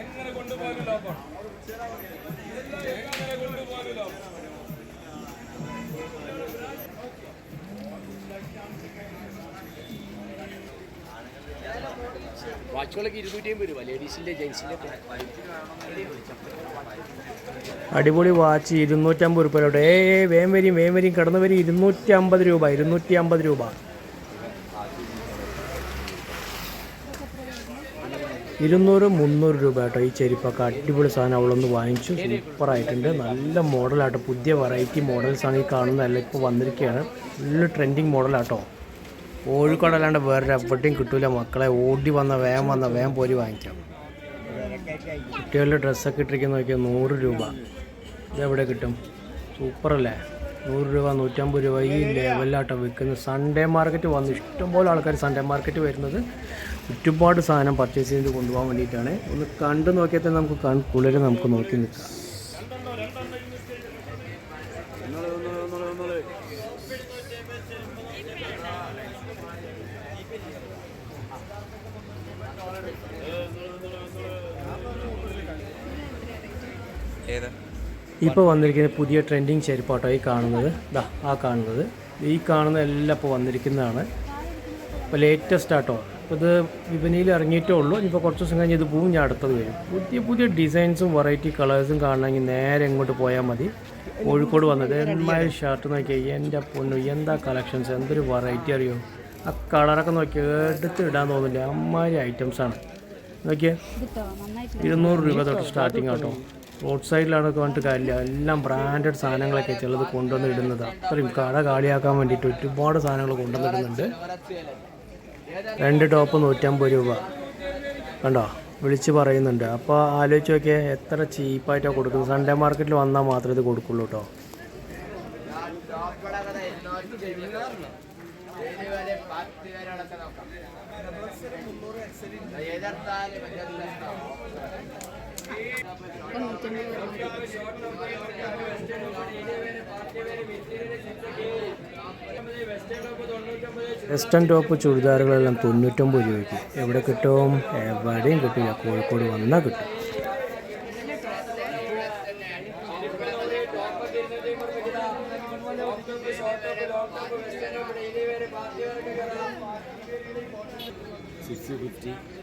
എങ്ങനെ കൊണ്ടുപോകാനും ലാഭം. എങ്ങനെ കൊണ്ടുപോകാനും ലാഭം. വാച്ചുകളൊക്കെ ഇരുന്നൂറ്റി അമ്പത് രൂപ ലേഡീസിന്റെ ജെൻസിന്റെ അടിപൊളി വാച്ച് ഇരുന്നൂറ്റമ്പത് രൂപയിലോട്ട് ഏ ഏ വേം വരും വേം വരും കടന്നു വരും ഇരുന്നൂറ്റി അമ്പത് രൂപ ഇരുന്നൂറ്റി അമ്പത് രൂപ. ഇരുന്നൂറ് മുന്നൂറ് രൂപ കേട്ടോ ഈ ചെരുപ്പൊക്കെ അടിപൊളി സാധനം അവളൊന്ന് വാങ്ങിച്ചു. സൂപ്പറായിട്ടുണ്ട്. നല്ല മോഡലാട്ടോ. പുതിയ വെറൈറ്റി മോഡൽസാണ് ഈ കാണുന്നതല്ല ഇപ്പോൾ വന്നിരിക്കുകയാണ്. ഫുള്ള് ട്രെൻഡിങ് മോഡലാട്ടോ കോഴിക്കോട് അല്ലാണ്ട് വേറെ എവിടെയും കിട്ടൂല മക്കളെ. ഓടി വന്ന വേഗം വന്ന വേഗം പോരി വാങ്ങിക്കാം. കുട്ടികളുടെ ഡ്രസ്സൊക്കെ ഇട്ടിരിക്കുന്ന നോക്കിയാൽ നൂറ് രൂപ. ഇതെവിടെ കിട്ടും? സൂപ്പറല്ലേ? നൂറ് രൂപ നൂറ്റമ്പത് രൂപ ഈ ലെവലിലാട്ടോ വിൽക്കുന്നത് സൺഡേ മാർക്കറ്റ് വന്ന് ഇഷ്ടംപോലെ ആൾക്കാർ സൺഡേ മാർക്കറ്റ് വരുന്നത് ഒരുപാട് സാധനം പർച്ചേസ് ചെയ്ത് കൊണ്ടുപോകാൻ വേണ്ടിയിട്ടാണ്. ഒന്ന് കണ്ടു നോക്കിയാൽ തന്നെ നമുക്ക് കൺ കുളിരെ നമുക്ക് നോക്കി നിൽക്കാം. ഏതാ? ഇപ്പോൾ വന്നിരിക്കുന്ന പുതിയ ട്രെൻഡിങ് ചെരുപ്പാട്ടോ ഈ കാണുന്നത്. ദാ ആ കാണുന്നത്. ഈ കാണുന്ന എല്ലാം ഇപ്പോൾ വന്നിരിക്കുന്നതാണ്. ഇപ്പോൾ ലേറ്റസ്റ്റ് ആട്ടോ. ഇപ്പോൾ ഇത് വിപണിയിൽ ഇറങ്ങിയിട്ടേ ഉള്ളൂ. ഇനിയിപ്പോൾ കുറച്ച് ദിവസം കഴിഞ്ഞ് ഇത് പോവും ഞാൻ അടുത്തത് വരും. പുതിയ പുതിയ ഡിസൈൻസും വെറൈറ്റി കളേഴ്സും കാണണമെങ്കിൽ നേരെ ഇങ്ങോട്ട് പോയാൽ മതി. കോഴിക്കോട് വന്നത് എന്മാതിരി ഷർട്ട് നോക്കിയാൽ എന്റെ പൊന്നു എന്താ കളക്ഷൻസ് എന്തൊരു വെറൈറ്റി അറിയോ? ആ കളറൊക്കെ നോക്കിയാൽ എടുത്ത് ഇടാൻ തോന്നില്ല അമ്മാതിരി ഐറ്റംസാണ് നോക്കിയേ. ഇരുന്നൂറ് രൂപ തൊട്ട് സ്റ്റാർട്ടിങ് ആട്ടോ. റോഡ് സൈഡിലാണ് പറഞ്ഞിട്ട് കാര്യമില്ല. എല്ലാം ബ്രാൻഡഡ് സാധനങ്ങളൊക്കെ ചിലത് കൊണ്ടുവന്ന് ഇടുന്നത്. അത്രയും കട കാളിയാക്കാൻ വേണ്ടിയിട്ട് ഒരുപാട് സാധനങ്ങൾ കൊണ്ടുവന്നിടുന്നുണ്ട് രണ്ട് ടോപ്പ് നൂറ്റമ്പത് രൂപ. കണ്ടോ? വിളിച്ച് പറയുന്നുണ്ട്. അപ്പോൾ ആലോചിച്ച് നോക്കിയാൽ എത്ര ചീപ്പായിട്ടാണ് കൊടുക്കുന്നത്. സൺഡേ മാർക്കറ്റിൽ വന്നാൽ മാത്രമേ ഇത് കൊടുക്കുള്ളൂ കേട്ടോ വെസ്റ്റേൺ ടോപ്പ് ചുരിദാറുകളെല്ലാം തൊണ്ണൂറ്റൊമ്പത് രൂപയ്ക്ക്. എവിടെ കിട്ടും? എവിടെയും കിട്ടില്ല. കോഴിക്കോട് വന്നാൽ കിട്ടും.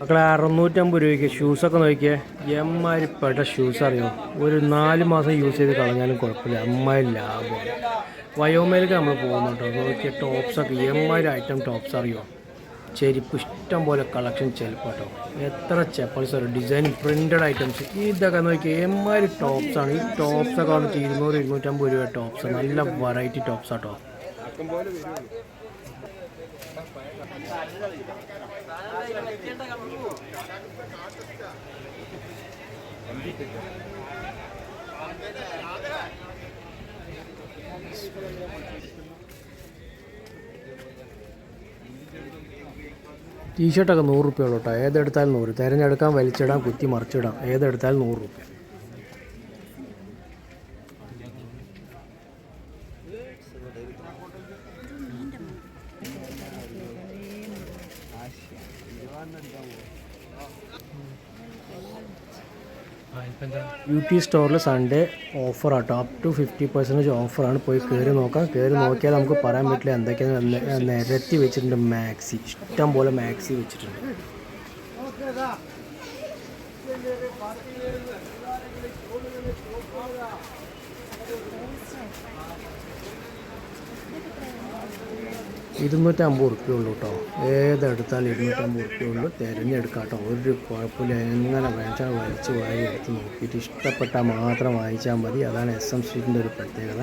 മക്കളെ അറുന്നൂറ്റമ്പത് രൂപയ്ക്ക് ഷൂസൊക്കെ നോക്കിയേ. എമ്മാരിപ്പെട്ട പെട്ട ഷൂസ് അറിയോ? ഒരു നാല് മാസം യൂസ് ചെയ്ത് കളഞ്ഞാലും കുഴപ്പമില്ല. എമ്മാരി ലാഭമാണ് വയോമേലേക്ക് നമ്മൾ പോകുന്നുണ്ടോ നോക്കിയ ടോപ്സൊക്കെ എമ്മാരി ഐറ്റം ടോപ്സ് അറിയോ? ചെരുപ്പ് ഇഷ്ടം പോലെ കളക്ഷൻ ചെരുപ്പാട്ടോ എത്ര ചെപ്പൽസ് അറിയോ ഡിസൈൻ പ്രിന്റഡ് ഐറ്റംസ് ഇതൊക്കെ നോക്കിയാൽ എമ്മാരി ടോപ്സാണ് ഈ ടോപ്സൊക്കെ വന്നിട്ട് ഇരുന്നൂറ് ഇരുന്നൂറ്റമ്പത് രൂപ ടോപ്സ് നല്ല വെറൈറ്റി ടോപ്സ് ആട്ടോ ടീഷർട്ടൊക്കെ നൂറ് റുപ്യ ഉള്ളൂ കേട്ടോ ഏതെടുത്താലും നൂറ്. തിരഞ്ഞെടുക്കാൻ വലിച്ചിടാം കുത്തി മറിച്ചിടാം. ഏതെടുത്താലും നൂറ് റുപ്യ. ബ്യൂട്ടി സ്റ്റോറിൽ സൺഡേ ഓഫർ ആട്ടോ അപ് ടു ഫിഫ്റ്റി പെർസെന്റേജ് ഓഫറാണ് പോയി കയറി നോക്കാം. കയറി നോക്കിയാൽ നമുക്ക് പറയാൻ പറ്റില്ല എന്തൊക്കെയാണ് നിരത്തി വെച്ചിട്ടുണ്ട് മാക്സി ഇഷ്ടം പോലെ മാക്സി വെച്ചിട്ടുണ്ട്. ഇരുന്നൂറ്റമ്പത് ഉറുപ്പ്യ ഉള്ളൂ കേട്ടോ ഏതെടുത്താലും ഇരുന്നൂറ്റമ്പത് ഉറുപ്പ്യ ഉള്ളൂ. തിരഞ്ഞെടുക്കാം കേട്ടോ ഒരു കുഴപ്പമില്ല. എങ്ങനെ വേച്ചാൽ വലിച്ച് വാരി എടുത്ത് നോക്കിയിട്ട് ഇഷ്ടപ്പെട്ടാൽ മാത്രം വാങ്ങിച്ചാൽ മതി. അതാണ് എസ് എം സ്ട്രീറ്റിന്റെ ഒരു പ്രത്യേകത.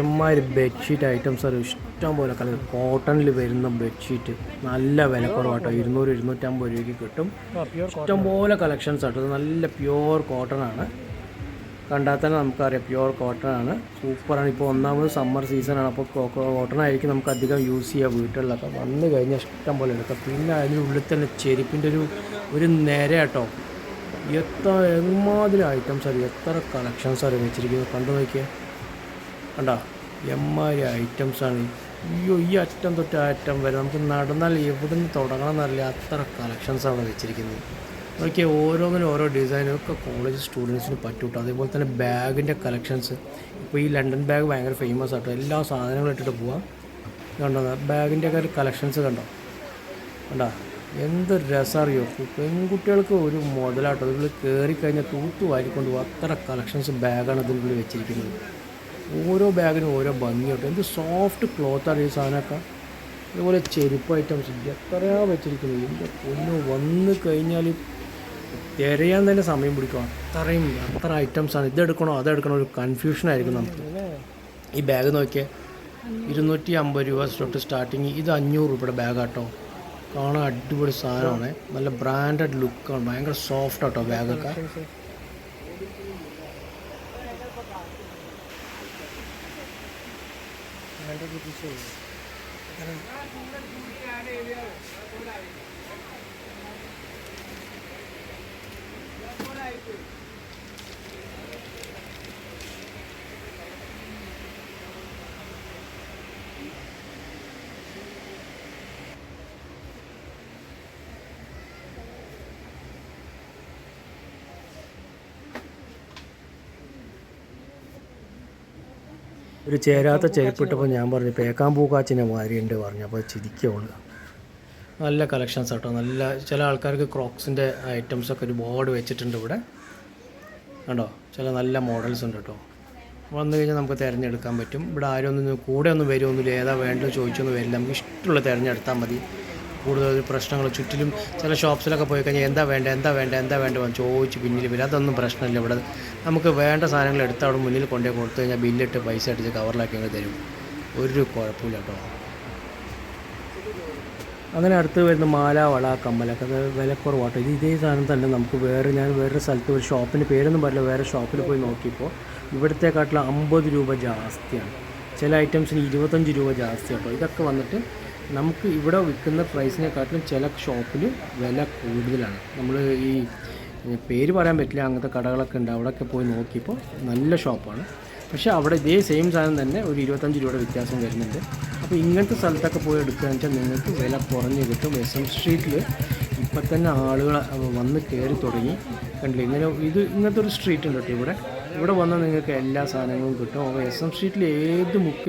എമ്മാതിരി ബെഡ്ഷീറ്റ് ഐറ്റംസ് ഒരു ഇഷ്ടം പോലെ കളർ കോട്ടണിൽ വരുന്ന ബെഡ്ഷീറ്റ് നല്ല വിലക്കുറവാട്ടോ. ഇരുന്നൂറ് ഇരുന്നൂറ്റമ്പത് രൂപയ്ക്ക് കിട്ടും. ഇഷ്ടം പോലെ കളക്ഷൻസ് ആട്ടോ. നല്ല പ്യുവർ കോട്ടൺ ആണ്. കണ്ടാൽ തന്നെ നമുക്കറിയാം പ്യുവർ കോട്ടൺ ആണ്. സൂപ്പറാണ് ഇപ്പോൾ ഒന്നാമത് സമ്മർ സീസൺ സീസണാണ് അപ്പോൾ കോട്ടൺ ആയിരിക്കും നമുക്ക് അധികം യൂസ് ചെയ്യുക വീട്ടിലൊക്കെ വന്നു കഴിഞ്ഞാൽ ഇഷ്ടം പോലെ എടുക്കാം. പിന്നെ അതിനുള്ളിൽ തന്നെ ചെരുപ്പിന്റെ ഒരു ഒരു നിര കേട്ടോ എത്ര എമാതിരി ഐറ്റംസ് അറിയാം എത്ര കളക്ഷൻസ് അറിയാം വെച്ചിരിക്കുന്നത്? കണ്ടു നോക്കിയേ. കണ്ടോ? ഐറ്റംസ് ഐറ്റംസാണ് അയ്യോ ഈ അറ്റം തൊട്ട് ആ അറ്റം വരെ നമുക്ക് നടന്നാൽ എവിടെ നിന്ന് തുടങ്ങണം എന്നറിയില്ല. അത്ര കളക്ഷൻസാണ് വെച്ചിരിക്കുന്നത്. നോക്കിയാൽ ഓരോന്നിനും ഓരോ ഡിസൈനും ഒക്കെ കോളേജ് സ്റ്റുഡൻസിന് പറ്റൂട്ടോ? അതേപോലെ തന്നെ ബാഗിന്റെ കളക്ഷൻസ് ഇപ്പോൾ ഈ ലണ്ടൻ ബാഗ് ഭയങ്കര ഫേമസ് ആട്ടോ. എല്ലാ സാധനങ്ങളും ഇട്ടിട്ട് പോവാം. കണ്ടോ? ബാഗിന്റെ ഒക്കെ കളക്ഷൻസ് കണ്ടോ? കണ്ടോ? എന്ത് രസറിയോ പെൺകുട്ടികൾക്ക് ഒരു മുതലാട്ടോ. ഇതിൽ കയറി കഴിഞ്ഞാൽ തൂത്തു വാരിക്കൊണ്ട് അത്ര കളക്ഷൻസ് ബാഗാണ് ഇതിനുള്ളിൽ വെച്ചിരിക്കുന്നത്. ഓരോ ബാഗിനും ഓരോ ഭംഗിയുണ്ട്. എന്ത് സോഫ്റ്റ് ക്ലോത്താണ് ഈ സാധനമൊക്കെ. അതുപോലെ ചെരുപ്പ് ഐറ്റംസ് എത്രയാ വെച്ചിരിക്കുന്നത്? എന്റെ പൊന്ന് വന്ന് കഴിഞ്ഞാൽ തിരയാൻ തന്നെ സമയം പിടിക്കും. അത്രയും അത്ര ഐറ്റംസാണ് ഇതെടുക്കണോ അതെടുക്കണോ ഒരു കൺഫ്യൂഷൻ ആയിരിക്കും നമുക്ക്. ഈ ബാഗ് നോക്കിയാൽ ഇരുന്നൂറ്റി അമ്പത് രൂപ തൊട്ട് സ്റ്റാർട്ടിങ് ഇത് അഞ്ഞൂറ് രൂപയുടെ ബാഗാട്ടോ കാണാൻ അടിപൊളി സാധനമാണ്. നല്ല ബ്രാൻഡഡ് ലുക്കാണ് ഭയങ്കര സോഫ്റ്റ് ആട്ടോ ബാഗൊക്കെ హండ్రెడ్ రూపీస్ అయిపోయింది ഒരു ചേരാത്ത ചെരുപ്പിട്ടപ്പോൾ ഞാൻ പറഞ്ഞു പേക്കാൻ പൂക്കാച്ചിനെ മാതിരിയുണ്ട് പറഞ്ഞു. അപ്പോൾ ചിരിക്കുള്ളൂ നല്ല കളക്ഷൻസ് ആട്ടോ. നല്ല ചില ആൾക്കാർക്ക് ക്രോക്സിന്റെ ഐറ്റംസൊക്കെ ഒരുപാട് വെച്ചിട്ടുണ്ട് ഇവിടെ. കണ്ടോ? ചില നല്ല മോഡൽസ് ഉണ്ട് കേട്ടോ. വന്നു കഴിഞ്ഞാൽ നമുക്ക് തിരഞ്ഞെടുക്കാൻ പറ്റും. ഇവിടെ ആരും ഒന്നും കൂടെ ഒന്നും വരുമൊന്നുമില്ല ഏതാ വേണ്ടത് ചോദിച്ചൊന്നും വരില്ല. നമുക്ക് ഇഷ്ടമുള്ള തിരഞ്ഞെടുത്താൽ മതി. കൂടുതൽ പ്രശ്നങ്ങൾ ചുറ്റിലും ചില ഷോപ്സിലൊക്കെ പോയി കഴിഞ്ഞാൽ എന്താ വേണ്ട എന്താ വേണ്ട എന്താ വേണ്ട എന്ന് ചോദിച്ച് പിന്നിൽ വരും. അതൊന്നും പ്രശ്നമില്ല ഇവിടെ. നമുക്ക് വേണ്ട സാധനങ്ങൾ എടുത്ത് അവിടെ മുന്നിൽ കൊണ്ടുപോയി കൊടുത്തു കഴിഞ്ഞാൽ ബില്ലിട്ട് പൈസ അടിച്ച് കവറിലാക്കി അങ്ങ് തരും. ഒരു കുഴപ്പമില്ല കേട്ടോ. അങ്ങനെ അടുത്ത് വരുന്ന മാല വള കമ്മലൊക്കെ അത് വിലക്കുറവാട്ടോ. ഇത് ഇതേ സാധനം തന്നെ നമുക്ക് വേറെ ഞാൻ വേറെ സ്ഥലത്ത് ഒരു ഷോപ്പിന് പേരൊന്നും പറയില്ല വേറെ ഷോപ്പിൽ പോയി നോക്കിയപ്പോൾ ഇവിടുത്തെക്കാട്ടിലും അമ്പത് രൂപ ജാസ്തിയാണ്. ചില ഐറ്റംസിന് ഇരുപത്തഞ്ച് രൂപ ജാസ്തി കേട്ടോ ഇതൊക്കെ വന്നിട്ട് നമുക്ക് ഇവിടെ വിൽക്കുന്ന പ്രൈസിനെക്കാട്ടിലും ചില ഷോപ്പിൽ വില കൂടുതലാണ്. നമ്മൾ ഈ പേര് പറയാൻ പറ്റില്ല അങ്ങനത്തെ കടകളൊക്കെ ഉണ്ട്. അവിടെയൊക്കെ പോയി നോക്കിയപ്പോൾ നല്ല ഷോപ്പാണ്. പക്ഷേ അവിടെ ഇതേ സെയിം സാധനം തന്നെ ഒരു ഇരുപത്തഞ്ച് രൂപയുടെ വ്യത്യാസം വരുന്നുണ്ട്. അപ്പോൾ ഇങ്ങനത്തെ സ്ഥലത്തൊക്കെ പോയി എടുക്കുകയെന്ന് വെച്ചാൽ നിങ്ങൾക്ക് വില കുറഞ്ഞ് കിട്ടും. എസ് എം സ്ട്രീറ്റിൽ ഇപ്പം തന്നെ ആളുകൾ വന്ന് കയറി തുടങ്ങി. കണ്ടില്ല? ഇങ്ങനെ ഇത് ഇങ്ങനത്തെ ഒരു സ്ട്രീറ്റ് ഉണ്ട് കേട്ടോ ഇവിടെ. ഇവിടെ വന്നാൽ നിങ്ങൾക്ക് എല്ലാ സാധനങ്ങളും കിട്ടും. അപ്പോൾ എസ് എം സ്ട്രീറ്റിൽ ഏത് മുക്കിൽ